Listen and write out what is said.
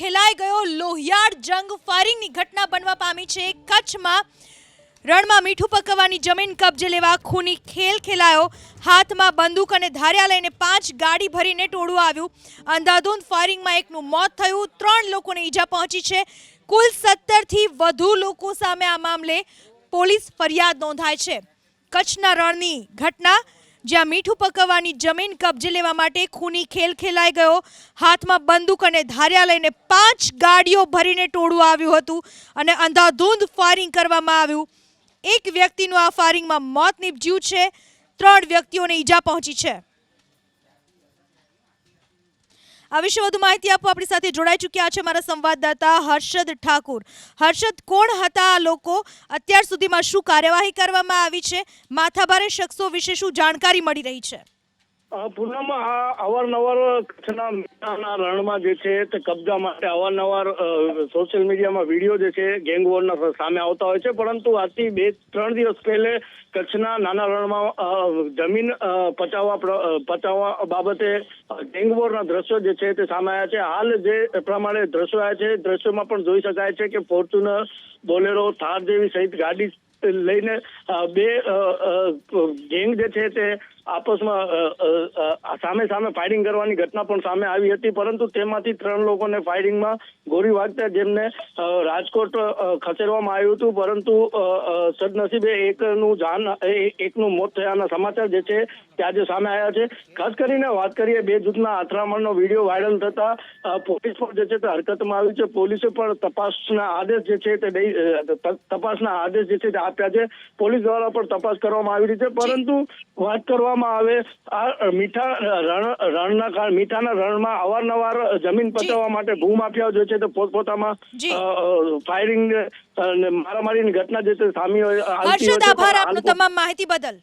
ખેલાઈ ગયો. લોહિયાળ જંગ ફાયરિંગની ઘટના બનવા પામી છે. કચ્છમાં રણમાં મીઠું પકવવાની જમીન કબજે લેવા ખૂની ખેલ ખેલાયો. હાથમાં બંદૂક અને ધાર્યા લઈને પાંચ ગાડી ભરીને ટોળું આવ્યું. અંધાધૂંધ ફાયરિંગમાં એકનું મોત થયું. ત્રણ લોકોને ઈજા પહોંચી છે. કુલ સત્તરથી વધુ લોકો સામે આ મામલે પોલીસ ફરિયાદ નોંધાય છે. કચ્છના રણની ઘટના જ્યાં મીઠું પકવવાની જમીન કબજે લેવા માટે ખૂની ખેલ ખેલાઈ ગયો. હાથમાં બંદૂક અને ધાર્યા લઈને પાંચ ગાડીઓ ભરીને ટોળું આવ્યું હતું અને અંધાધૂંધ ફાયરિંગ કરવામાં આવ્યું. એક વ્યક્તિનું આ ફાયરિંગમાં મોત નીપજ્યું છે. ત્રણ વ્યક્તિઓને ઈજા પહોંચી છે. આ વિશે વધુ માહિતી આપવા આપણી સાથે જોડાઈ ચૂક્યા છે મારા સંવાદદાતા હર્ષદ ઠાકુર. હર્ષદ, કોણ હતા આ લોકો? અત્યાર સુધીમાં શું કાર્યવાહી કરવામાં આવી છે? માથાભારે શખ્સો વિશે શું જાણકારી મળી રહી છે? પૂનમ આ અવારનવાર કચ્છના મીઠાના રણમાં જે છે તે કબજા માટે અવારનવાર સોશિયલ મીડિયામાં વીડિયો જે છે ગેંગ વોરના સામે આવતા હોય છે. પરંતુ આજથી બે, ત્રણ દિવસ પહેલે કચ્છના નાના રણમાં જમીન પચાવવા પચાવવા બાબતે ગેંગ વોરના દ્રશ્યો જે છે તે સામે આવ્યા છે. હાલ જે પ્રમાણે દ્રશ્યો આવ્યા છે દ્રશ્યોમાં પણ જોઈ શકાય છે કે ફોર્ચ્યુનર, બોલેરો, થાર જેવી સહિત ગાડી લઈને બે ગેંગ જે છે તે આપસમાં સામે સામે ફાયરિંગ કરવાની ઘટના પણ સામે આવી હતી, પરંતુ તેમાંથી ત્રણ લોકોને ફાયરિંગમાં ગોળી વાગતા જેમને રાજકોટ ખસેડવામાં આવ્યું હતું. પરંતુ સદનસીબે એકનું જાન એકનું મોત થયાના સમાચાર જે છે તે આજે સામે આવ્યા છે. ખાસ કરીને વાત કરીએ બે જૂથના અથડામણનો વીડિયો વાયરલ થતા પોલીસ પણ જે છે તે હરકતમાં આવી છે. પોલીસે પણ તપાસના આદેશ જે છે તે, તપાસના આદેશ જે છે તે આપ્યા છે. પોલીસ દ્વારા પણ તપાસ કરવામાં આવી રહી છે. પરંતુ વાત કરવામાં આવે. આ મીઠા રણ રણના કારણે મીઠાના રણમાં અવારનવાર જમીન પચાવવા માટે ભૂમાફિયાઓ જે છે તે પોતપોતામાં ફાયરિંગ અને મારામારીની ઘટના જે છે સામી હોય હર્ષદ આભાર આપનો તમામ માહિતી બદલ.